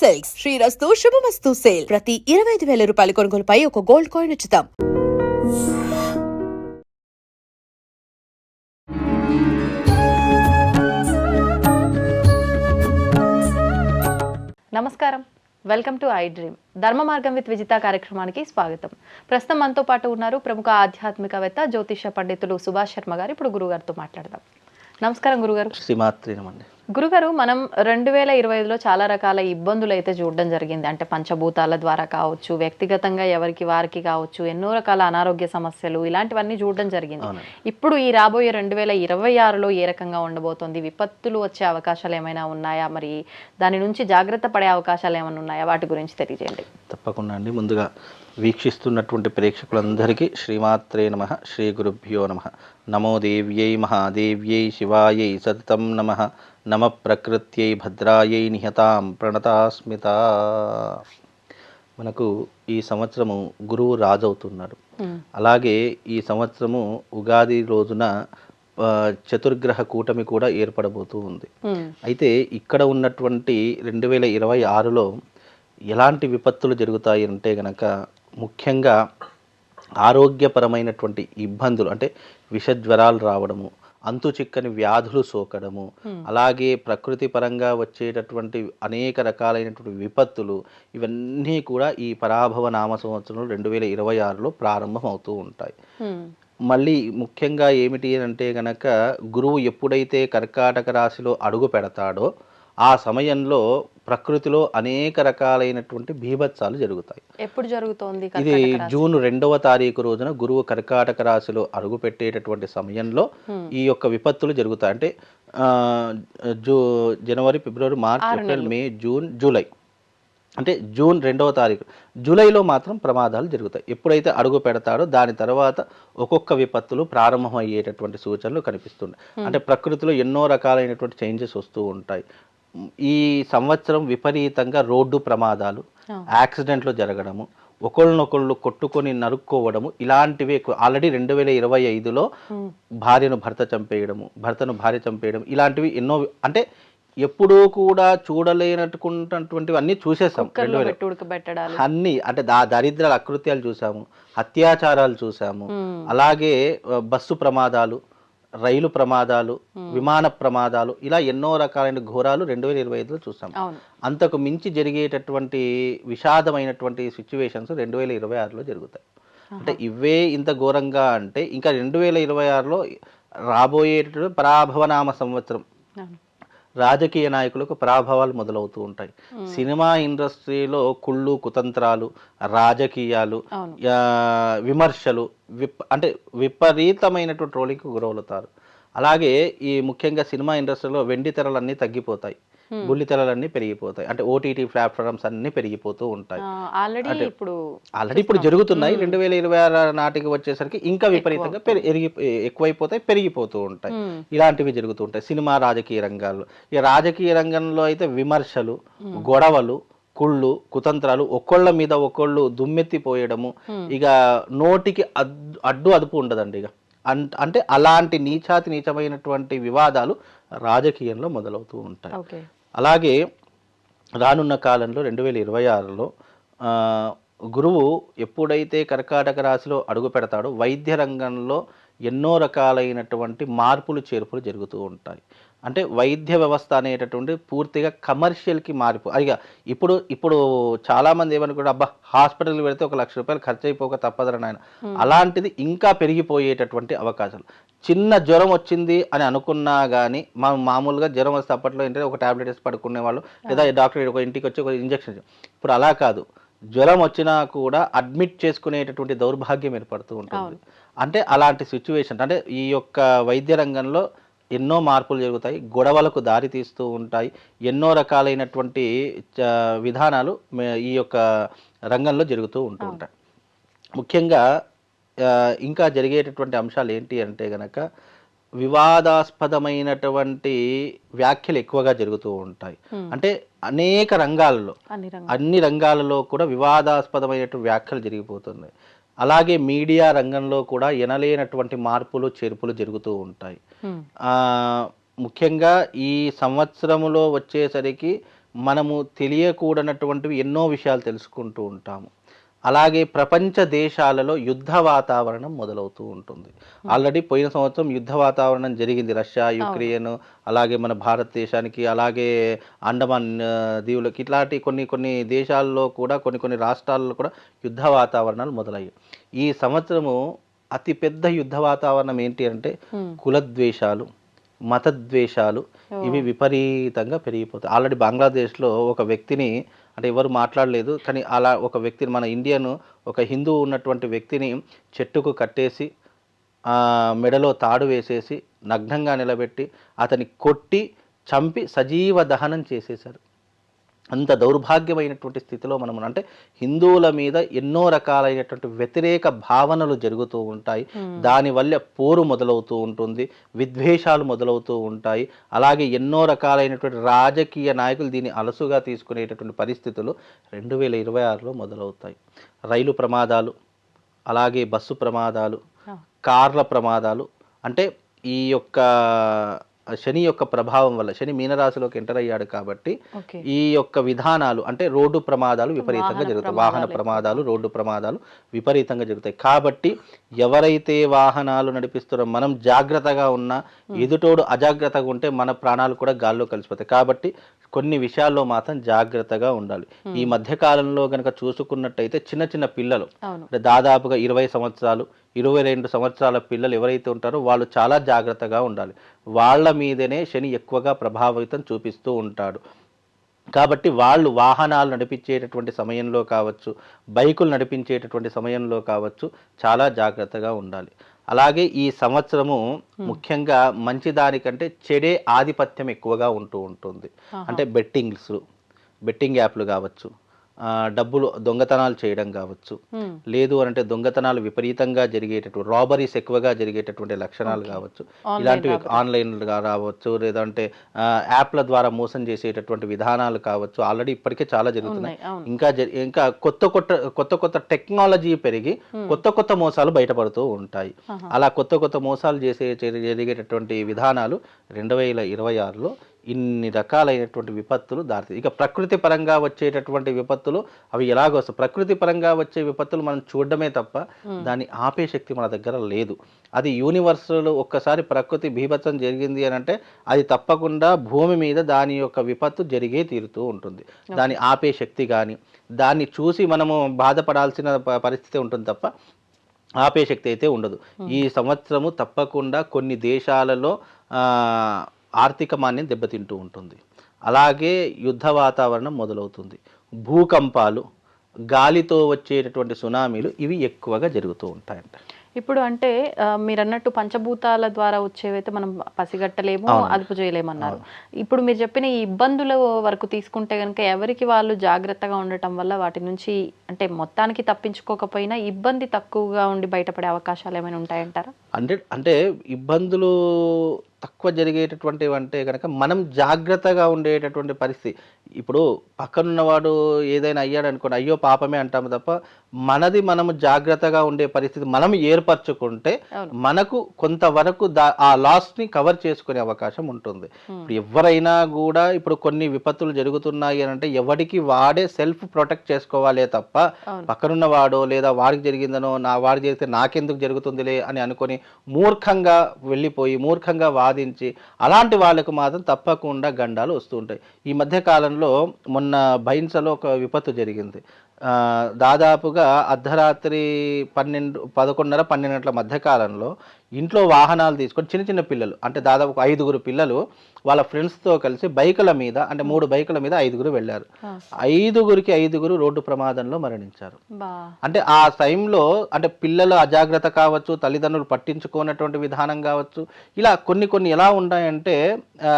Silks. Srirastu Subhamastu sale. ప్రతి ఇరవై ఐదు వేల రూపాయల కొనుగోలుపై ఒక గోల్డ్ కాయిన్ ఉచితం. నమస్కారం. Welcome to iDream. ధర్మ మార్గం విత్ విజిత కార్యక్రమానికి స్వాగతం. ప్రస్తుతం మనతో పాటు ఉన్నారు ప్రముఖ ఆధ్యాత్మికవేత్త జ్యోతిష పండితులు సుభాష్ శర్మ గారు. ఇప్పుడు గురుగారితో మాట్లాడదాం. నమస్కారం గురుగారు. శ్రీమాత్రేనమండి గురుగారు మనం రెండు వేల ఇరవై ఐదులో చాలా రకాల ఇబ్బందులు అయితే చూడడం జరిగింది. అంటే పంచభూతాల ద్వారా కావచ్చు వ్యక్తిగతంగా ఎవరికి వారికి కావచ్చు ఎన్నో రకాల అనారోగ్య సమస్యలు ఇలాంటివన్నీ చూడడం జరిగింది. ఇప్పుడు ఈ రాబోయే రెండు వేల ఇరవై ఆరులో ఏ రకంగా ఉండబోతోంది? విపత్తులు వచ్చే అవకాశాలు ఏమైనా ఉన్నాయా? మరి దాని నుంచి జాగ్రత్త పడే అవకాశాలు ఏమైనా ఉన్నాయా? వాటి గురించి తెలియజేయండి. తప్పకుండా అండి. ముందుగా వీక్షిస్తున్నటువంటి ప్రేక్షకులందరికీ శ్రీమాత్రే నమ శ్రీ గురుభ్యో నమ. నమో దేవ్యై మహాదేవ్యై శివాయై సతతం నమ. నమ ప్రకృత్యై భద్రాయై నిహతాం ప్రణతాస్మిత. మనకు ఈ సంవత్సరము గురువు రాజవుతున్నాడు. అలాగే ఈ సంవత్సరము ఉగాది రోజున చతుర్గ్రహ కూటమి కూడా ఏర్పడబోతూ ఉంది. అయితే ఇక్కడ ఉన్నటువంటి రెండు వేల ఇరవై ఆరులో ఎలాంటి విపత్తులు జరుగుతాయి అంటే గనక ముఖ్యంగా ఆరోగ్యపరమైనటువంటి ఇబ్బందులు అంటే విషజ్వరాలు రావడము అంతు చిక్కని వ్యాధులు సోకడము అలాగే ప్రకృతి పరంగా వచ్చేటటువంటి అనేక రకాలైనటువంటి విపత్తులు ఇవన్నీ కూడా ఈ పరాభవ నామ సంవత్సరం రెండు వేల ఇరవై ఆరులో ప్రారంభం అవుతూ ఉంటాయి మళ్ళీ ముఖ్యంగా ఏమిటి అంటే గనక గురువు ఎప్పుడైతే కర్కాటక రాశిలో అడుగు పెడతాడో ఆ సమయంలో ప్రకృతిలో అనేక రకాలైనటువంటి బీభత్సాలు జరుగుతాయి. ఎప్పుడు జరుగుతోంది ఇది? జూన్ రెండవ తారీఖు రోజున గురువు కర్కాటక రాశిలో అడుగు పెట్టేటటువంటి సమయంలో ఈ యొక్క విపత్తులు జరుగుతాయి. అంటే జూ జనవరి ఫిబ్రవరి March April May June July. అంటే జూన్ రెండవ తారీఖు జూలైలో మాత్రం ప్రమాదాలు జరుగుతాయి. ఎప్పుడైతే అడుగు పెడతాడో దాని తర్వాత ఒక్కొక్క విపత్తులు ప్రారంభమయ్యేటటువంటి సూచనలు కనిపిస్తున్నాయి అంటే ప్రకృతిలో ఎన్నో రకాలైనటువంటి చేంజెస్ వస్తూ ఉంటాయి. ఈ సంవత్సరం విపరీతంగా రోడ్డు ప్రమాదాలు యాక్సిడెంట్లు జరగడము ఒకళ్ళనొకళ్ళు కొట్టుకొని నరుక్కోవడము ఇలాంటివి ఆల్రెడీ రెండు వేల ఇరవై ఐదులో భార్యను భర్త చంపేయడము భర్తను భార్య చంపేయడం ఇలాంటివి ఎన్నో అంటే ఎప్పుడూ కూడా చూడలేనట్టుకున్నటువంటివి అన్నీ చూసేసాం అన్ని అంటే దా దరిద్రాల అకృత్యాలు చూసాము అత్యాచారాలు చూసాము. అలాగే ఆ, బస్సు ప్రమాదాలు రైలు ప్రమాదాలు విమాన ప్రమాదాలు ఇలా ఎన్నో రకాలైన ఘోరాలు రెండు వేల ఇరవై ఐదులో చూసాం. అంతకు మించి జరిగేటటువంటి విషాదమైనటువంటి సిచ్యువేషన్స్ రెండు వేల ఇరవై ఆరులో జరుగుతాయి. అంటే ఇవే ఇంత ఘోరంగా అంటే ఇంకా రెండు వేల ఇరవై ఆరులో రాబోయేటటువంటి పరాభవనామ సంవత్సరం. రాజకీయ నాయకులకు పరాభవాలు మొదలవుతూ ఉంటాయి. సినిమా ఇండస్ట్రీలో కుళ్ళు కుతంత్రాలు రాజకీయాలు విమర్శలు విప్ అంటే విపరీతమైనటువంటి ట్రోలింగ్కి గురవుతారు. అలాగే ఈ ముఖ్యంగా సినిమా ఇండస్ట్రీలో వెండి తెరలన్నీ తగ్గిపోతాయి. బుల్లి తెరలన్నీ పెరిగిపోతాయి. అంటే ఓటీటీ ప్లాట్ఫామ్స్ అన్నీ పెరిగిపోతూ ఉంటాయి. ఆల్రెడీ ఇప్పుడు ఆల్రెడీ ఇప్పుడు జరుగుతున్నాయి. రెండు వేల ఇరవై ఆరు నాటికి వచ్చేసరికి ఇంకా విపరీతంగా పెరి ఎరిగి ఎక్కువైపోతాయి పెరిగిపోతూ ఉంటాయి. ఉమ్, ఇలాంటివి జరుగుతూ ఉంటాయి సినిమా రాజకీయ రంగాల్లో ఈ రాజకీయ రంగంలో అయితే విమర్శలు గొడవలు కుళ్ళు కుతంత్రాలు ఒక్కొళ్ళ మీద ఒక్కొళ్ళు దుమ్మెత్తిపోయడము. ఇక నోటికి అడ్డు అదుపు ఉండదండి ఇక. అన్- అంటే అలాంటి నీచాతి నీచమైనటువంటి వివాదాలు రాజకీయంలో మొదలవుతూ ఉంటాయి. అలాగే రానున్న కాలంలో రెండు వేల ఇరవై ఆరులో గురువు ఎప్పుడైతే కర్కాటక రాశిలో అడుగు పెడతాడో వైద్య రంగంలో ఎన్నో రకాలైనటువంటి మార్పులు చేర్పులు జరుగుతూ ఉంటాయి. అంటే వైద్య వ్యవస్థ అనేటటువంటి పూర్తిగా కమర్షియల్కి మారిపో అదిగా ఇప్పుడు ఇప్పుడు చాలామంది ఏమనుకుంటారు అబ్బా హాస్పిటల్కి వెళితే ఒక లక్ష రూపాయలు ఖర్చు అయిపోక తప్పదని ఆయన అలాంటిది ఇంకా పెరిగిపోయేటటువంటి అవకాశాలు. చిన్న జ్వరం వచ్చింది అని అనుకున్నా కానీ మనం మామూలుగా జ్వరం వస్తే అప్పట్లో ఏంటంటే ఒక టాబ్లెట్ వేసి పడుకునే వాళ్ళు లేదా డాక్టర్ ఒక ఇంటికి వచ్చి ఒక ఇంజక్షన్ ఇప్పుడు అలా కాదు. జ్వరం వచ్చినా కూడా అడ్మిట్ చేసుకునేటటువంటి దౌర్భాగ్యం ఏర్పడుతూ ఉంటుంది. అంటే అలాంటి సిచ్యువేషన్ అంటే ఈ యొక్క వైద్య రంగంలో ఎన్నో మార్పులు జరుగుతాయి గొడవలకు దారి తీస్తూ ఉంటాయి. ఎన్నో రకాలైనటువంటి విధానాలు ఈ యొక్క రంగంలో జరుగుతూ ఉంటూ ఉంటాయి. ముఖ్యంగా ఇంకా జరిగేటటువంటి అంశాలు ఏంటి అంటే గనక వివాదాస్పదమైనటువంటి వ్యాఖ్యలు ఎక్కువగా జరుగుతూ ఉంటాయి. అంటే అనేక రంగాలలో అన్ని రంగాలు అన్ని రంగాలలో కూడా వివాదాస్పదమైనటువంటి వ్యాఖ్యలు జరిగిపోతున్నాయి. అలాగే మీడియా రంగంలో కూడా ఎనలేనటువంటి మార్పులు చేర్పులు జరుగుతూ ఉంటాయి. ముఖ్యంగా ఈ సంవత్సరములో వచ్చేసరికి మనము తెలియకూడనటువంటివి ఎన్నో విషయాలు తెలుసుకుంటూ ఉంటాము. అలాగే ప్రపంచ దేశాలలో యుద్ధ వాతావరణం మొదలవుతూ ఉంటుంది. ఆల్రెడీ పోయిన సంవత్సరం యుద్ధ వాతావరణం జరిగింది. రష్యా యుక్రెయిన్ అలాగే మన భారతదేశానికి అలాగే అండమాన్ దీవులకి ఇట్లాంటి కొన్ని కొన్ని దేశాల్లో కూడా కొన్ని కొన్ని రాష్ట్రాల్లో కూడా యుద్ధ వాతావరణాలు మొదలయ్యాయి. ఈ సంవత్సరము అతి పెద్ద యుద్ధ వాతావరణం ఏంటి అంటే కులద్వేషాలు మతద్వేషాలు ఇవి విపరీతంగా పెరిగిపోతాయి. ఆల్రెడీ బంగ్లాదేశ్లో ఒక వ్యక్తిని అంటే ఎవరు మాట్లాడలేదు కానీ అలా ఒక వ్యక్తిని మన ఇండియన్ ఒక హిందువు ఉన్నటువంటి వ్యక్తిని చెట్టుకు కట్టేసి మెడలో తాడు వేసేసి నగ్నంగా నిలబెట్టి అతని కొట్టి చంపి సజీవ దహనం చేసేశారు. అంత దౌర్భాగ్యమైనటువంటి స్థితిలో మనం. అంటే హిందువుల మీద ఎన్నో రకాలైనటువంటి వ్యతిరేక భావనలు జరుగుతూ ఉంటాయి. దానివల్ల పోరు మొదలవుతూ ఉంటుంది విద్వేషాలు మొదలవుతూ ఉంటాయి. అలాగే ఎన్నో రకాలైనటువంటి రాజకీయ నాయకులు దీన్ని అలసుగా తీసుకునేటటువంటి పరిస్థితులు రెండు వేల ఇరవై ఆరులో మొదలవుతాయి. రైలు ప్రమాదాలు అలాగే బస్సు ప్రమాదాలు కార్ల ప్రమాదాలు అంటే ఈ యొక్క శని యొక్క ప్రభావం వల్ల శని మీనరాశిలోకి ఎంటర్ అయ్యాడు కాబట్టి ఈ యొక్క విధానాలు అంటే రోడ్డు ప్రమాదాలు విపరీతంగా జరుగుతాయి. వాహన ప్రమాదాలు రోడ్డు ప్రమాదాలు విపరీతంగా జరుగుతాయి. కాబట్టి ఎవరైతే వాహనాలు నడిపిస్తున్నారో మనం జాగ్రత్తగా ఉన్నా ఎదుటోడు అజాగ్రత్తగా ఉంటే మన ప్రాణాలు కూడా గాల్లో కలిసిపోతాయి. కాబట్టి కొన్ని విషయాల్లో మాత్రం జాగ్రత్తగా ఉండాలి. ఈ మధ్య కాలంలో కనుక చూసుకున్నట్టయితే చిన్న చిన్న పిల్లలు అంటే దాదాపుగా ఇరవై సంవత్సరాలు ఇరవై రెండు సంవత్సరాల పిల్లలు ఎవరైతే ఉంటారో వాళ్ళు చాలా జాగ్రత్తగా ఉండాలి. వాళ్ళ మీదనే శని ఎక్కువగా ప్రభావితం చూపిస్తూ ఉంటాడు. కాబట్టి వాళ్ళు వాహనాలు నడిపించేటటువంటి సమయంలో కావచ్చు బైకులు నడిపించేటటువంటి సమయంలో కావచ్చు చాలా జాగ్రత్తగా ఉండాలి. అలాగే ఈ సంవత్సరము ముఖ్యంగా మంచి దానికంటే చెడే ఆధిపత్యం ఎక్కువగా ఉంటూ ఉంటుంది. అంటే బెట్టింగ్స్ బెట్టింగ్ యాప్లు కావచ్చు డబ్బులు దొంగతనాలు చేయడం కావచ్చు. లేదు అంటే దొంగతనాలు విపరీతంగా జరిగేటటువంటి రాబరీస్ ఎక్కువగా జరిగేటటువంటి లక్షణాలు కావచ్చు. ఇలాంటివి. ఆన్లైన్గా రావచ్చు లేదంటే యాప్ల ద్వారా మోసం చేసేటటువంటి విధానాలు కావచ్చు. ఆల్రెడీ ఇప్పటికే చాలా జరుగుతున్నాయి. ఇంకా ఇంకా కొత్త కొత్త కొత్త కొత్త టెక్నాలజీ పెరిగి కొత్త కొత్త మోసాలు బయటపడుతూ ఉంటాయి. అలా కొత్త కొత్త మోసాలు చేసే జరి- జరిగేటటువంటి విధానాలు రెండు వేల ఇరవై ఆరులో ఇన్ని రకాలైనటువంటి విపత్తులు దారి ఇక ప్రకృతి పరంగా వచ్చేటటువంటి విపత్తులు అవి ఎలాగో వస్తాయి. ప్రకృతి పరంగా వచ్చే విపత్తులు మనం చూడడమే తప్ప దాన్ని ఆపే శక్తి మన దగ్గర లేదు. అది యూనివర్సల్ ఒక్కసారి ప్రకృతి బీభత్సం జరిగింది అని అంటే అది తప్పకుండా భూమి మీద దాని యొక్క విపత్తు జరిగే తీరుతూ ఉంటుంది. దాన్ని ఆపే శక్తి కానీ దాన్ని చూసి మనము బాధపడాల్సిన పరిస్థితి ఉంటుంది తప్ప ఆపే శక్తి అయితే ఉండదు. ఈ సంవత్సరము తప్పకుండా కొన్ని దేశాలలో ఆర్థిక మాన్యం దెబ్బతింటూ ఉంటుంది. అలాగే యుద్ధ వాతావరణం మొదలవుతుంది. భూకంపాలు గాలితో వచ్చేటటువంటి సునామీలు ఇవి ఎక్కువగా జరుగుతూ ఉంటాయంట. ఇప్పుడు అంటే మీరు అన్నట్టు పంచభూతాల ద్వారా వచ్చేవైతే మనం పసిగట్టలేము. అదుపు చేయలేమన్నారు. ఇప్పుడు మీరు చెప్పిన ఈ ఇబ్బందుల వరకు తీసుకుంటే కనుక ఎవరికి వాళ్ళు జాగ్రత్తగా ఉండటం వల్ల వాటి నుంచి అంటే మొత్తానికి తప్పించుకోకపోయినా ఇబ్బంది తక్కువగా ఉండి బయటపడే అవకాశాలు ఏమైనా ఉంటాయంటారా? అంటే అంటే ఇబ్బందులు తక్కువ జరిగేటటువంటివి అంటే కనుక మనం జాగ్రత్తగా ఉండేటటువంటి పరిస్థితి ఇప్పుడు పక్కనున్నవాడు ఏదైనా అయ్యాడు అనుకోండి అయ్యో పాపమే అంటాము తప్ప మనది మనము జాగ్రత్తగా ఉండే పరిస్థితి మనం ఏర్పరచుకుంటే. మనకు కొంతవరకు దా ఆ లాస్ని కవర్ చేసుకునే అవకాశం ఉంటుంది ఇప్పుడు ఎవరైనా కూడా ఇప్పుడు కొన్ని విపత్తులు జరుగుతున్నాయి అని అంటే ఎవరికి వాడే సెల్ఫ్ ప్రొటెక్ట్ చేసుకోవాలే తప్ప. పక్కనున్న వాడో లేదా వాడికి జరిగిందనో నా వాడికి జరిగితే నాకెందుకు జరుగుతుందిలే అని అనుకొని మూర్ఖంగా వెళ్ళిపోయి మూర్ఖంగా బాధించి అలాంటి వాళ్ళకు మాత్రం తప్పకుండా గండాలు వస్తూ ఉంటాయి. ఈ మధ్య కాలంలో మొన్న బైన్సలో ఒక విపత్తు జరిగింది. దాదాపుగా అర్ధరాత్రి పన్నెండు పదకొండున్నర పన్నెండు గంటల మధ్యకాలంలో ఇంట్లో వాహనాలు తీసుకొని చిన్న చిన్న పిల్లలు అంటే దాదాపు ఒక ఐదుగురు పిల్లలు వాళ్ళ ఫ్రెండ్స్తో కలిసి బైకుల మీద అంటే మూడు బైకుల మీద ఐదుగురు వెళ్ళారు. ఐదుగురికి ఐదుగురు రోడ్డు ప్రమాదంలో మరణించారు. అంటే ఆ టైంలో అంటే పిల్లల అజాగ్రత్త కావచ్చు తల్లిదండ్రులు పట్టించుకోనటువంటి విధానం కావచ్చు ఇలా కొన్ని కొన్ని ఎలా ఆ,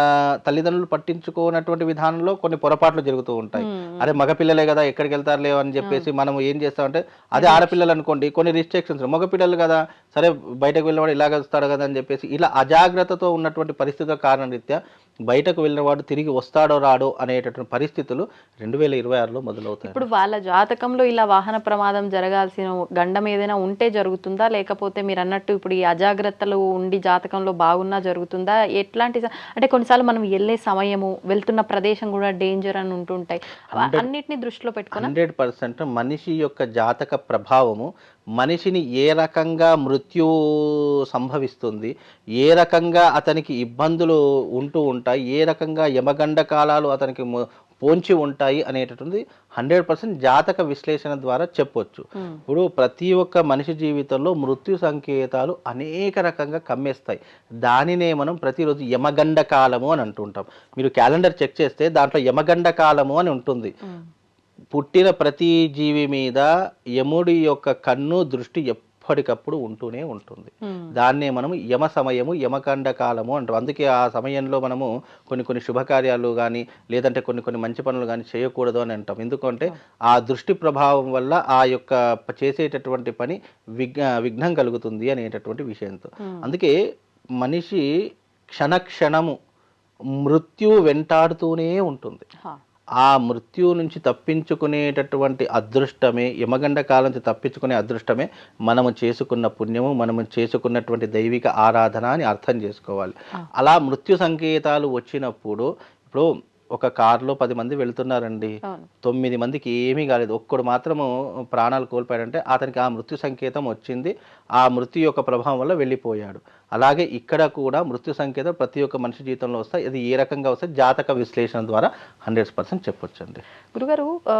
తల్లిదండ్రులు పట్టించుకోనటువంటి విధానంలో కొన్ని పొరపాట్లు జరుగుతూ ఉంటాయి. అరే మగపిల్లలే కదా ఎక్కడికి వెళ్తారులే అని చెప్పేసి మనం ఏం చేస్తామంటే అదే ఆడపిల్లలు అనుకోండి కొన్ని రిస్ట్రిక్షన్స్ మగపిల్లలు కదా సరే బయటకు వెళ్ళేవాడు ఇలాగ వస్తాడు కదా అని చెప్పేసి ఇలా అజాగ్రత్తతో ఉన్నటువంటి పరిస్థితుల కారణరీత్యా బయటకు వెళ్ళిన వాడు తిరిగి వస్తాడో రాడో అనేటటువంటి పరిస్థితులు రెండు వేల ఇరవై ఆరులో మొదలవుతాయి ఇప్పుడు వాళ్ళ జాతకంలో ఇలా వాహన ప్రమాదం జరగాల్సిన గండం ఏదైనా ఉంటే జరుగుతుందా? లేకపోతే మీరు అన్నట్టు ఇప్పుడు ఈ అజాగ్రత్తలు ఉండి జాతకంలో బాగున్నా జరుగుతుందా? ఎట్లాంటి అంటే కొన్నిసార్లు మనం వెళ్ళే సమయము వెళ్తున్న ప్రదేశం కూడా డేంజర్ అని ఉంటుంటాయి. అన్నిటిని దృష్టిలో పెట్టుకుని హండ్రెడ్ పర్సెంట్ మనిషి యొక్క జాతక ప్రభావము మనిషిని ఏ రకంగా మృత్యు సంభవిస్తుంది ఏ రకంగా అతనికి ఇబ్బందులు ఉంటూ ఉంటాయి ఏ రకంగా యమగండ కాలాలు అతనికి పోంచి ఉంటాయి అనేటటువంటి హండ్రెడ్ పర్సెంట్ జాతక విశ్లేషణ ద్వారా చెప్పొచ్చు. ఇప్పుడు ప్రతి ఒక్క మనిషి జీవితంలో మృత్యు సంకేతాలు అనేక రకంగా కమ్మేస్తాయి. దానినే మనం ప్రతిరోజు యమగండ కాలము అని అంటుంటాం. మీరు క్యాలెండర్ చెక్ చేస్తే దాంట్లో యమగండ కాలము అని ఉంటుంది. పుట్టిన ప్రతి జీవి మీద యముడి యొక్క కన్ను దృష్టి ఎప్పటికప్పుడు ఉంటూనే ఉంటుంది. దాన్నే మనం యమ సమయము యమకండ కాలము అంటాం. అందుకే ఆ సమయంలో మనము కొన్ని కొన్ని శుభకార్యాలు కానీ లేదంటే కొన్ని కొన్ని మంచి పనులు కానీ చేయకూడదు అని అంటాం. ఎందుకంటే ఆ దృష్టి ప్రభావం వల్ల ఆ యొక్క చేసేటటువంటి పని విఘ్న విఘ్నం కలుగుతుంది అనేటటువంటి విషయంతో. అందుకే మనిషి క్షణక్షణము మృత్యు వెంటాడుతూనే ఉంటుంది. ఆ మృత్యు నుంచి తప్పించుకునేటటువంటి అదృష్టమే యమగండ కాలం నుంచి తప్పించుకునే అదృష్టమే మనము చేసుకున్న పుణ్యము మనము చేసుకున్నటువంటి దైవిక ఆరాధన అని అర్థం చేసుకోవాలి. అలా మృత్యు సంకేతాలు వచ్చినప్పుడు ఇప్పుడు ఒక కారులో పది మంది వెళ్తున్నారండి. తొమ్మిది మందికి ఏమీ కాలేదు. ఒక్కడు మాత్రము ప్రాణాలు కోల్పోయాడంటే అతనికి ఆ మృత్యు సంకేతం వచ్చింది. ఆ మృత్యు యొక్క ప్రభావం వల్ల వెళ్ళిపోయాడు. అలాగే ఇక్కడ కూడా మృత్యు సంకేతం ప్రతి ఒక్క మనిషి జీవితంలో వస్తాయి. ఇది ఏ రకంగా వస్తాయి జాతక విశ్లేషణ ద్వారా హండ్రెడ్ పర్సెంట్ చెప్పొచ్చండి. గురుగారు ఆ,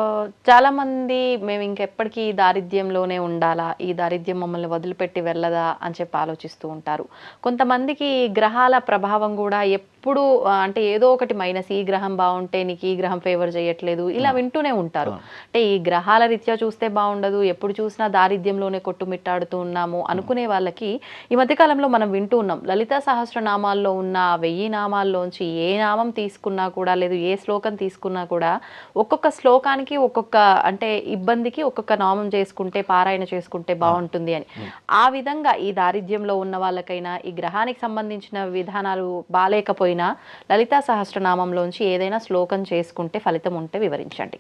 చాలా మంది మేము ఇంకెప్పటికీ ఈ దారిద్ర్యంలోనే ఉండాలా? ఈ దారిద్ర్యం మమ్మల్ని వదిలిపెట్టి వెళ్ళదా? అని చెప్పి ఆలోచిస్తూ ఉంటారు. కొంతమందికి గ్రహాల ప్రభావం కూడా ఎప్పుడు అంటే ఏదో ఒకటి మైనస్ ఈ గ్రహం బాగుంటే నీకు ఈ గ్రహం ఫేవర్ చేయట్లేదు. ఇలా వింటూనే ఉంటారు. అంటే ఈ గ్రహాల రీత్యా చూస్తే బాగుండదు. ఎప్పుడు చూసినా దారిద్ర్యంలోనే కొట్టుమిట్టాడుతూ ఉన్నాము అనుకునే వాళ్ళకి ఈ మధ్యకాలంలో మనం వింటూ ఉన్నాం. లలిత సహస్రనామాల్లో ఉన్న వెయ్యి నామాల్లోంచి ఏ నామం తీసుకున్నా కూడా లేదు ఏ శ్లోకం తీసుకున్నా కూడా ఒక్కొక్క శ్లోకానికి ఒక్కొక్క అంటే ఇబ్బందికి ఒక్కొక్క నామం చేసుకుంటే పారాయణ చేసుకుంటే బాగుంటుంది అని. ఆ విధంగా ఈ దారిద్ర్యంలో ఉన్న వాళ్ళకైనా ఈ గ్రహానికి సంబంధించిన విధానాలు బాలేకపోయినా లలితా సహస్రనామంలోంచి ఏదైనా శ్లోకం చేసుకుంటే ఫలితం ఉంటే వివరించండి.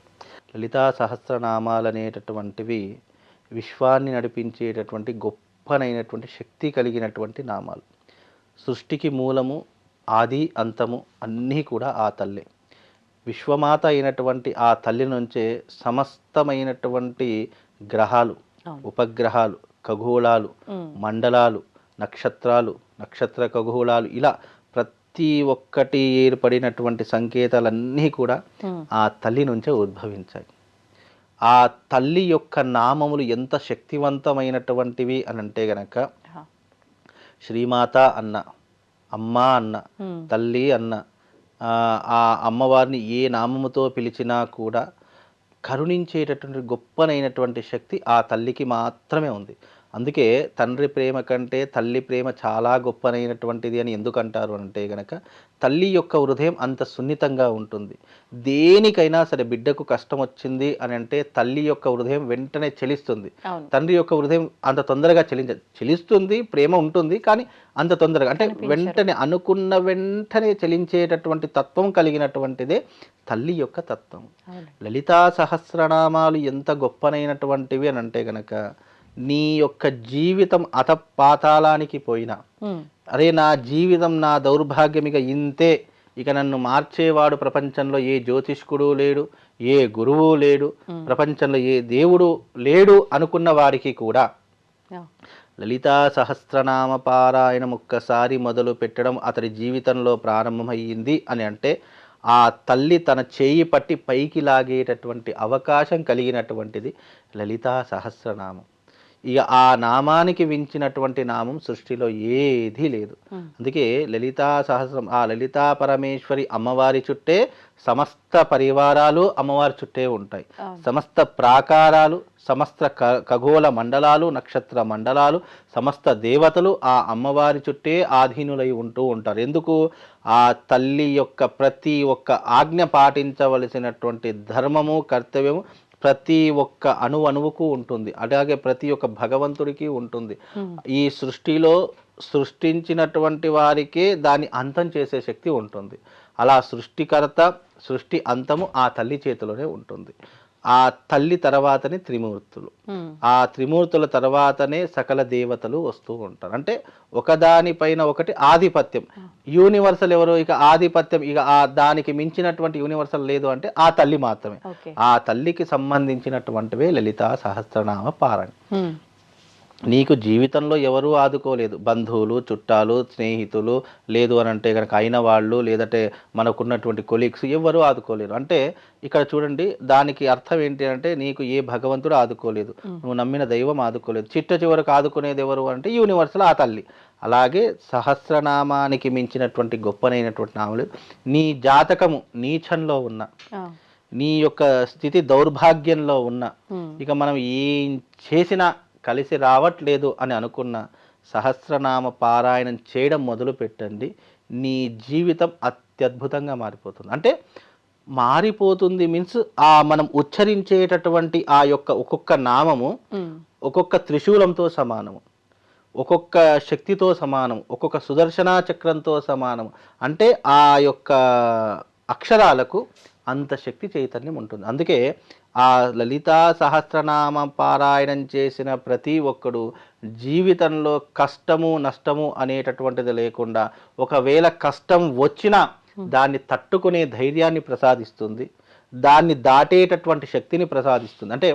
లలితా సహస్రనామాలు అనేటటువంటివి విశ్వాన్ని నడిపించేటటువంటి గొప్పనైనటువంటి శక్తి కలిగినటువంటి నామాలు సృష్టికి మూలము ఆది అంతము అన్నీ కూడా ఆ తల్లే విశ్వమాత అయినటువంటి ఆ తల్లి నుంచే సమస్తమైనటువంటి గ్రహాలు. ఉపగ్రహాలు ఖగోళాలు. మండలాలు నక్షత్రాలు నక్షత్ర ఖగోళాలు ఇలా ప్రతి ఒక్కటి ఏర్పడినటువంటి సంకేతాలన్నీ కూడా. ఆ తల్లి నుంచే ఉద్భవించాయి ఆ తల్లి యొక్క నామములు ఎంత శక్తివంతమైనటువంటివి అని అంటే గనక. శ్రీమాత అన్న అమ్మ అన్న. తల్లి అన్న ఆ అమ్మవారిని ఏ నామముతో పిలిచినా కూడా కరుణించేటటువంటి గొప్పనైనటువంటి శక్తి ఆ తల్లికి మాత్రమే ఉంది అందుకే తండ్రి ప్రేమ కంటే తల్లి ప్రేమ చాలా గొప్పనైనటువంటిది అని ఎందుకు అంటారు అంటే గనక తల్లి యొక్క హృదయం అంత సున్నితంగా ఉంటుంది. దేనికైనా సరే బిడ్డకు కష్టం వచ్చింది అని అంటే తల్లి యొక్క హృదయం వెంటనే చెలిస్తుంది. తండ్రి యొక్క హృదయం అంత తొందరగా చెలించ చెలిస్తుంది ప్రేమ ఉంటుంది కానీ అంత తొందరగా అంటే వెంటనే అనుకున్న వెంటనే చెలించేటటువంటి తత్వం కలిగినటువంటిదే తల్లి యొక్క తత్వం. లలితా సహస్రనామాలు ఎంత గొప్పనైనటువంటివి అని అంటే గనక నీ యొక్క జీవితం అతపాతాళానికి పోయినా. అరే నా జీవితం నా దౌర్భాగ్యమిక ఇంతే. ఇక నన్ను మార్చేవాడు ప్రపంచంలో ఏ జ్యోతిష్కుడు లేడు ఏ గురువు లేడు ప్రపంచంలో ఏ దేవుడు లేడు అనుకున్న వారికి కూడా. లలితా సహస్రనామ పారాయణం ఒక్కసారి మొదలు పెట్టడం అతడి జీవితంలో ప్రారంభమయ్యింది అని అంటే ఆ తల్లి తన చేయి పట్టి పైకి లాగేటటువంటి అవకాశం కలిగినటువంటిది లలితా సహస్రనామం. ఇక ఆ నామానికి వించినటువంటి నామం సృష్టిలో ఏదీ లేదు. అందుకే లలితా సహస్రం ఆ లలితా పరమేశ్వరి అమ్మవారి చుట్టే సమస్త పరివారాలు అమ్మవారి చుట్టే ఉంటాయి. సమస్త ప్రాకారాలు సమస్త క- ఖగోళ మండలాలు నక్షత్ర మండలాలు సమస్త దేవతలు ఆ అమ్మవారి చుట్టే ఆధీనులై ఉంటూ ఉంటారు. ఎందుకు? ఆ తల్లి యొక్క ప్రతి ఒక్క ఆజ్ఞ పాటించవలసినటువంటి ధర్మము కర్తవ్యము ప్రతి ఒక్క అణు అణువుకు ఉంటుంది. అలాగే ప్రతి ఒక్క భగవంతుడికి ఉంటుంది. ఈ సృష్టిలో సృష్టించినటువంటి వారికే దాన్ని అంతం చేసే శక్తి ఉంటుంది. అలా సృష్టికర్త సృష్టి అంతము ఆ తల్లి చేతిలోనే ఉంటుంది. ఆ తల్లి తర్వాతనే త్రిమూర్తులు. ఆ త్రిమూర్తుల తర్వాతనే సకల దేవతలు వస్తూ ఉంటారు. అంటే ఒకదానిపైన ఒకటి ఆధిపత్యం. యూనివర్సల్ ఎవరు? ఇక ఆధిపత్యం. ఇక ఆ దానికి మించినటువంటి యూనివర్సల్ లేదు అంటే ఆ తల్లి మాత్రమే. ఆ తల్లికి సంబంధించినటువంటివే లలితా సహస్రనామ పారాయణ. నీకు జీవితంలో ఎవరూ ఆదుకోలేదు. బంధువులు చుట్టాలు స్నేహితులు లేదు అని అంటే కనుక అయిన వాళ్ళు లేదంటే మనకున్నటువంటి కొలీగ్స్ ఎవరూ ఆదుకోలేరు. అంటే ఇక్కడ చూడండి దానికి అర్థం ఏంటి అంటే నీకు ఏ భగవంతుడు ఆదుకోలేదు. నువ్వు నమ్మిన దైవం ఆదుకోలేదు. చిట్ట చివరకు ఆదుకునేది ఎవరు అంటే యూనివర్సల్ ఆ తల్లి. అలాగే సహస్రనామానికి మించినటువంటి గొప్పనైనటువంటి నామలు నీ జాతకము నీచంలో ఉన్న నీ యొక్క స్థితి దౌర్భాగ్యంలో ఉన్న. ఇక మనం ఏం చేసినా కలిసి రావట్లేదు అని అనుకున్న సహస్రనామ పారాయణం చేయడం మొదలు పెట్టండి నీ జీవితం అత్యద్భుతంగా మారిపోతుంది. అంటే మారిపోతుంది మీన్స్ ఆ మనం ఉచ్చరించేటటువంటి ఆ యొక్క ఒక్కొక్క నామము ఒక్కొక్క త్రిశూలంతో సమానము. ఒక్కొక్క శక్తితో సమానం ఒక్కొక్క సుదర్శన చక్రంతో సమానం అంటే ఆ యొక్క అక్షరాలకు అంత శక్తి చైతన్యం ఉంటుంది. అందుకే ఆ లలితా సహస్రనామ పారాయణం చేసిన ప్రతి ఒక్కడు జీవితంలో కష్టము నష్టము అనేటటువంటిది లేకుండా ఒకవేళ కష్టం వచ్చినా దాన్ని తట్టుకునే ధైర్యాన్ని ప్రసాదిస్తుంది. దాన్ని దాటేటటువంటి శక్తిని ప్రసాదిస్తుంది. అంటే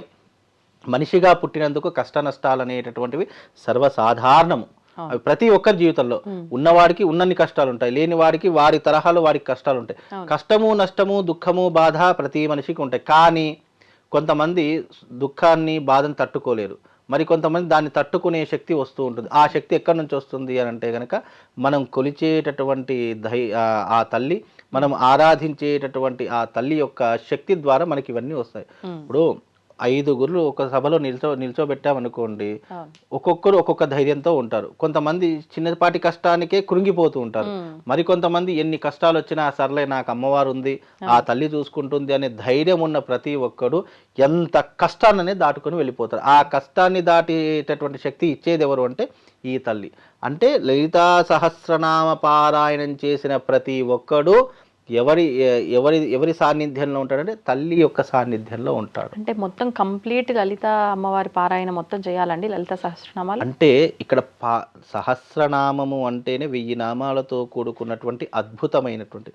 మనిషిగా పుట్టినందుకు కష్ట నష్టాలు అనేటటువంటివి సర్వసాధారణము. అవి ప్రతి ఒక్కరి జీవితంలో ఉన్నవాడికి ఉన్నన్ని కష్టాలు ఉంటాయి లేని వాడికి వారి తరహాలో వాడికి కష్టాలు ఉంటాయి కష్టము నష్టము దుఃఖము బాధ ప్రతి మనిషికి ఉంటాయి. కానీ కొంతమంది దుఃఖాన్ని బాధను తట్టుకోలేరు. మరి కొంతమంది దాన్ని తట్టుకునే శక్తి వస్తూ ఉంటుంది. ఆ శక్తి ఎక్కడి నుంచి వస్తుంది అని అంటే కనుక మనం కొలిచేటటువంటి దై ఆ- తల్లి మనం ఆరాధించేటటువంటి ఆ తల్లి యొక్క శక్తి ద్వారా మనకి ఇవన్నీ వస్తాయి. ఇప్పుడు ఐదుగురు ఒక సభలో నిల్చో నిల్చోబెట్టామనుకోండి. ఒక్కొక్కరు ఒక్కొక్క ధైర్యంతో ఉంటారు. కొంతమంది చిన్నపాటి కష్టానికే కృంగిపోతూ ఉంటారు. మరి కొంతమంది ఎన్ని కష్టాలు వచ్చినా సర్లే నాకు అమ్మవారు ఉంది ఆ తల్లి చూసుకుంటుంది అనే ధైర్యం ఉన్న ప్రతి ఒక్కడు ఎంత కష్టాన్ని దాటుకొని వెళ్ళిపోతారు. ఆ కష్టాన్ని దాటేటటువంటి శక్తి ఇచ్చేది ఎవరు అంటే ఈ తల్లి. అంటే లలితా సహస్రనామ పారాయణం చేసిన ప్రతి ఒక్కడు ఎవరి ఎవరి ఎవరి సాన్నిధ్యంలో ఉంటాడంటే తల్లి యొక్క సాన్నిధ్యంలో ఉంటాడు. అంటే మొత్తం కంప్లీట్ లలిత అమ్మవారి పారాయణ మొత్తం చేయాలండి లలిత సహస్రనామాలు? అంటే ఇక్కడ పా సహస్రనామము అంటేనే వెయ్యి నామాలతో కూడుకున్నటువంటి అద్భుతమైనటువంటి.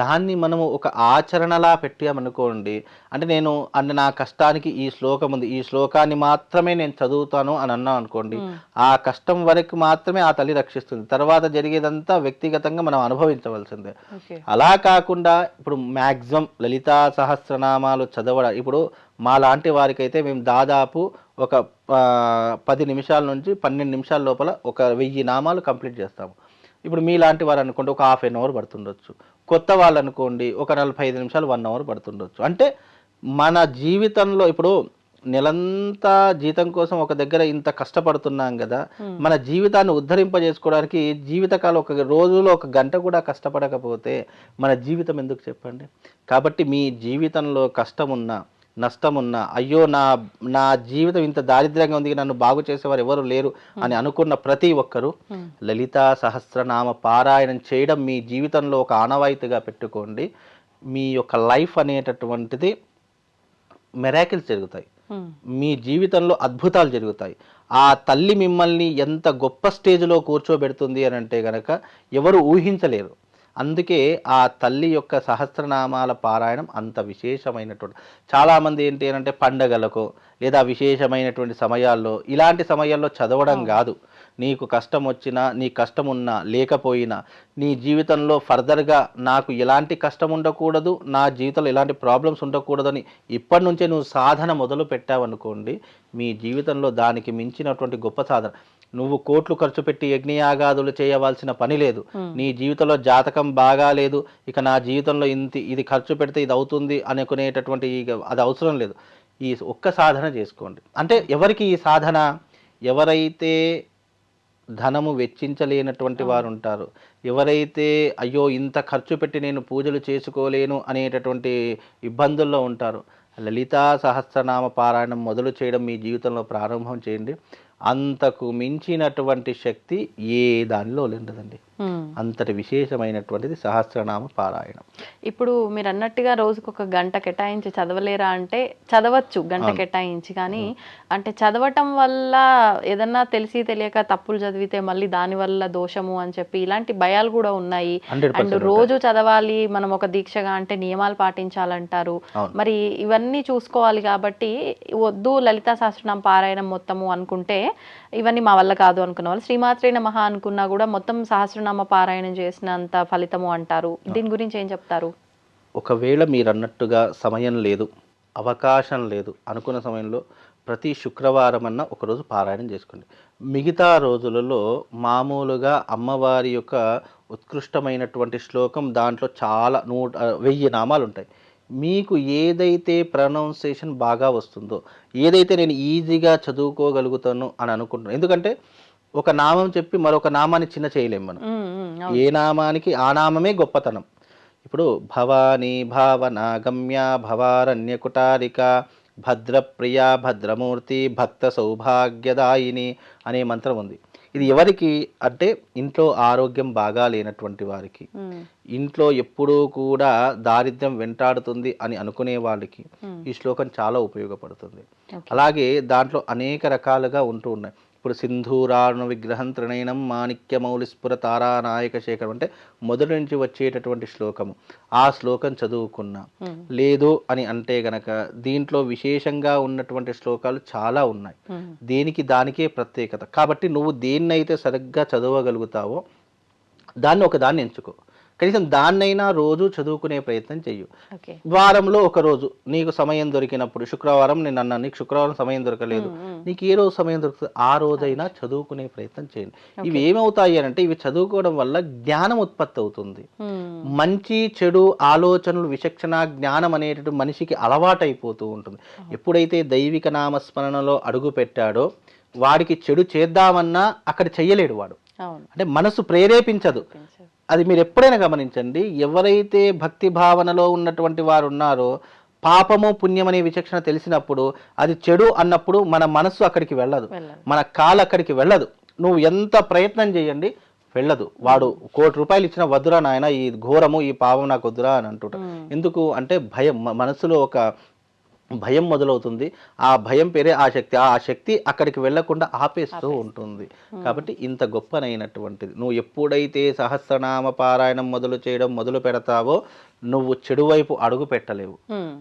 దాన్ని మనము ఒక ఆచరణలా పెట్టామనుకోండి అంటే నేను అంటే నా కష్టానికి ఈ శ్లోకం ఉంది ఈ శ్లోకాన్ని మాత్రమే నేను చదువుతాను అని అన్నాం అనుకోండి ఆ కష్టం వరకు మాత్రమే ఆ తల్లి రక్షిస్తుంది. తర్వాత జరిగేదంతా వ్యక్తిగతంగా మనం అనుభవించవలసిందే. అలా కాకుండా ఇప్పుడు మ్యాక్సిమం లలితా సహస్రనామాలు చదవడం ఇప్పుడు మా లాంటి వారికైతే మేము దాదాపు ఒక పది నిమిషాల నుంచి పన్నెండు నిమిషాల లోపల ఒక వెయ్యి నామాలు కంప్లీట్ చేస్తాము. ఇప్పుడు మీ లాంటి వారు అనుకోండి ఒక హాఫ్ ఎన్ అవర్ పడుతుండొచ్చు. కొత్త వాళ్ళు అనుకోండి ఒక నలభై ఐదు నిమిషాలు వన్ అవర్ పడుతుండొచ్చు. అంటే మన జీవితంలో ఇప్పుడు నెలంతా జీతం కోసం ఒక దగ్గర ఇంత కష్టపడుతున్నాం కదా. మన జీవితాన్ని ఉద్ధరింపజేసుకోవడానికి జీవితకాలం ఒక రోజులో ఒక గంట కూడా కష్టపడకపోతే మన జీవితం ఎందుకు చెప్పండి? కాబట్టి మీ జీవితంలో కష్టమున్నా నష్టమున్నా అయ్యో నా నా జీవితం ఇంత దారిద్ర్యంగా ఉంది నన్ను బాగు చేసేవారు ఎవరు లేరు అని అనుకున్న ప్రతి ఒక్కరూ లలితా సహస్రనామ పారాయణం చేయడం మీ జీవితంలో ఒక ఆనవాయితీగా పెట్టుకోండి. మీ యొక్క లైఫ్ అనేటటువంటిది మెరాకిల్స్ జరుగుతాయి. మీ జీవితంలో అద్భుతాలు జరుగుతాయి. ఆ తల్లి మిమ్మల్ని ఎంత గొప్ప స్టేజ్లో కూర్చోబెడుతుంది అని అంటే గనక ఎవరు ఊహించలేరు. అందుకే ఆ తల్లి యొక్క సహస్రనామాల పారాయణం అంత విశేషమైనటువంటి చాలామంది ఏంటి అని అంటే పండగలకు లేదా విశేషమైనటువంటి సమయాల్లో ఇలాంటి సమయాల్లో చదవడం కాదు. నీకు కష్టం వచ్చినా నీ కష్టం ఉన్నా లేకపోయినా నీ జీవితంలో ఫర్దర్గా నాకు ఎలాంటి కష్టం ఉండకూడదు నా జీవితంలో ఎలాంటి ప్రాబ్లమ్స్ ఉండకూడదని ఇప్పటి నుంచే నువ్వు సాధన మొదలు పెట్టావనుకోండి మీ జీవితంలో దానికి మించినటువంటి గొప్ప సాధన. నువ్వు కోట్లు ఖర్చు పెట్టి యజ్ఞయాగాదులు చేయవలసిన పని లేదు. నీ జీవితంలో జాతకం బాగాలేదు ఇక నా జీవితంలో ఇంత ఇది ఖర్చు పెడితే ఇది అవుతుంది అనుకునేటటువంటి అది అవసరం లేదు. ఈ ఒక్క సాధన చేసుకోండి. అంటే ఎవరికి ఈ సాధన? ఎవరైతే ధనము వెచ్చించలేనటువంటి వారు ఉంటారు ఎవరైతే అయ్యో ఇంత ఖర్చు పెట్టి నేను పూజలు చేసుకోలేను అనేటటువంటి ఇబ్బందుల్లో ఉంటారు. లలితా సహస్రనామ పారాయణం మొదలు చేయడం మీ జీవితంలో ప్రారంభం చేయండి. అంతకు మించినటువంటి శక్తి ఏ దానిలో ఉండదండి Hmm. అంతటి విశేషమైనటువంటిది సహస్రనామ పారాయణం. ఇప్పుడు మీరు అన్నట్టుగా రోజుకు ఒక గంట కేటాయించి చదవలేరా అంటే చదవచ్చు గంట కేటాయించి కానీ అంటే చదవటం వల్ల ఏదన్నా తెలిసి తెలియక తప్పులు చదివితే మళ్ళీ దాని వల్ల దోషము అని చెప్పి ఇలాంటి భయాలు కూడా ఉన్నాయి. 100% అండ్ రోజు చదవాలి మనం ఒక దీక్షగా అంటే నియమాలు పాటించాలంటారు. మరి ఇవన్నీ చూసుకోవాలి కాబట్టి వద్దు లలితా సహస్రనామ పారాయణం మొత్తము అనుకుంటే ఇవన్నీ మా వల్ల కాదు అనుకున్న వాళ్ళు శ్రీమాత్రే నమః అనుకున్నా కూడా మొత్తం సహస్రనామ పారాయణం చేసినంత ఫలితము అంటారు. దీని గురించి ఏం చెప్తారు? ఒకవేళ మీరు అన్నట్టుగా సమయం లేదు అవకాశం లేదు అనుకున్న సమయంలో ప్రతి శుక్రవారం అన్న ఒకరోజు పారాయణం చేసుకోండి. మిగతా రోజులలో మామూలుగా అమ్మవారి యొక్క ఉత్కృష్టమైనటువంటి శ్లోకం దాంట్లో చాలా నూట వెయ్యి నామాలు ఉంటాయి మీకు ఏదైతే ప్రొనౌన్సియేషన్ బాగా వస్తుందో ఏదైతే నేను ఈజీగా చదువుకోగలుగుతాను అని అనుకుంటున్నాను. ఎందుకంటే ఒక నామం చెప్పి మరొక నామాన్ని చిన్న చేయలేం మనం. ఏ నామానికి ఆ నామమే గొప్పతనం. ఇప్పుడు భవానీ భావన గమ్య భవారణ్య కుటారిక భద్రప్రియ భద్రమూర్తి భక్త సౌభాగ్యదాయిని అనే మంత్రం ఉంది. ఇది ఎవరికి అంటే ఇంట్లో ఆరోగ్యం బాగా లేనటువంటి వారికి. ఇంట్లో ఎప్పుడూ కూడా దారిద్ర్యం వెంటాడుతుంది అని అనుకునే వాళ్ళకి ఈ శ్లోకం చాలా ఉపయోగపడుతుంది. అలాగే దాంట్లో అనేక రకాలుగా ఉంటూ ఉన్నాయి. ఇప్పుడు సింధూరారుణ విగ్రహం త్రినయనం మాణిక్య మౌలిస్ఫుర తారా నాయక శేఖరం అంటే మొదటి నుంచి వచ్చేటటువంటి శ్లోకము. ఆ శ్లోకం చదువుకున్నా. లేదు అని అంటే గనక దీంట్లో విశేషంగా ఉన్నటువంటి శ్లోకాలు చాలా ఉన్నాయి. దేనికి దానికే ప్రత్యేకత. కాబట్టి నువ్వు దేన్నైతే సరిగ్గా చదవగలుగుతావో దాన్ని ఒక దాన్ని ఎంచుకో. కనీసం దాన్నైనా రోజు చదువుకునే ప్రయత్నం చెయ్యు. వారంలో ఒక రోజు. నీకు సమయం దొరికినప్పుడు శుక్రవారం నేను అన్నా నీకు శుక్రవారం సమయం దొరకలేదు. నీకు ఏ రోజు సమయం దొరుకుతుంది ఆ రోజైనా చదువుకునే ప్రయత్నం చేయండి. ఇవి ఏమవుతాయి అని అంటే ఇవి చదువుకోవడం వల్ల జ్ఞానం ఉత్పత్తి అవుతుంది. మంచి చెడు ఆలోచనలు విచక్షణ జ్ఞానం అనేటటువంటి మనిషికి అలవాటైపోతూ ఉంటుంది. ఎప్పుడైతే దైవిక నామస్మరణలో అడుగు పెట్టాడో వాడికి చెడు చేద్దామన్నా అక్కడ చెయ్యలేడు వాడు. అంటే మనసు ప్రేరేపించదు. అది మీరు ఎప్పుడైనా గమనించండి ఎవరైతే భక్తి భావనలో ఉన్నటువంటి వారు ఉన్నారో పాపము పుణ్యం అనే విచక్షణ తెలిసినప్పుడు అది చెడు అన్నప్పుడు మన మనస్సు అక్కడికి వెళ్ళదు. మన కాలు అక్కడికి వెళ్ళదు. నువ్వు ఎంత ప్రయత్నం చేయండి వెళ్ళదు. వాడు కోటి రూపాయలు ఇచ్చిన వద్దురా నాయన ఈ ఘోరము ఈ పాపం నాకు వద్దురా అని అంటుంటా ఎందుకు అంటే భయం మనసులో ఒక భయం మొదలవుతుంది. ఆ భయం పేరే ఆ శక్తి. ఆ శక్తి అక్కడికి వెళ్ళకుండా ఆపేస్తూ ఉంటుంది. కాబట్టి ఇంత గొప్పనైనటువంటిది. నువ్వు ఎప్పుడైతే సహస్రనామ పారాయణం మొదలు చేయడం మొదలు పెడతావో నువ్వు చెడు వైపు అడుగు పెట్టలేవు.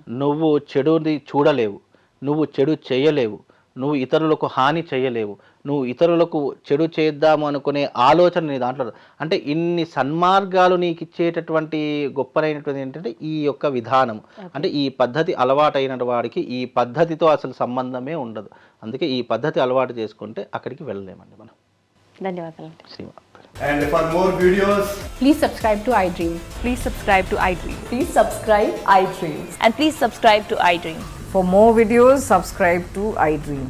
నువ్వు చెడుని చూడలేవు. నువ్వు చెడు చేయలేవు. నువ్వు ఇతరులకు హాని చేయలేవు. నువ్వు ఇతరులకు చెడు చేద్దాము అనుకునే ఆలోచన నీ దాంట్లో అంటే ఇన్ని సన్మార్గాలు నీకు ఇచ్చేటటువంటి గొప్పనైనటువంటి ఏంటంటే ఈ యొక్క విధానం. అంటే ఈ పద్ధతి అలవాటైన వాడికి ఈ పద్ధతితో అసలు సంబంధమే ఉండదు. అందుకే ఈ పద్ధతి అలవాటు చేసుకుంటే అక్కడికి వెళ్ళలేమండి మనం. ధన్యవాదాలు for more videos please subscribe to I Dream please subscribe to I Dream please subscribe I Dream for more videos subscribe to I Dream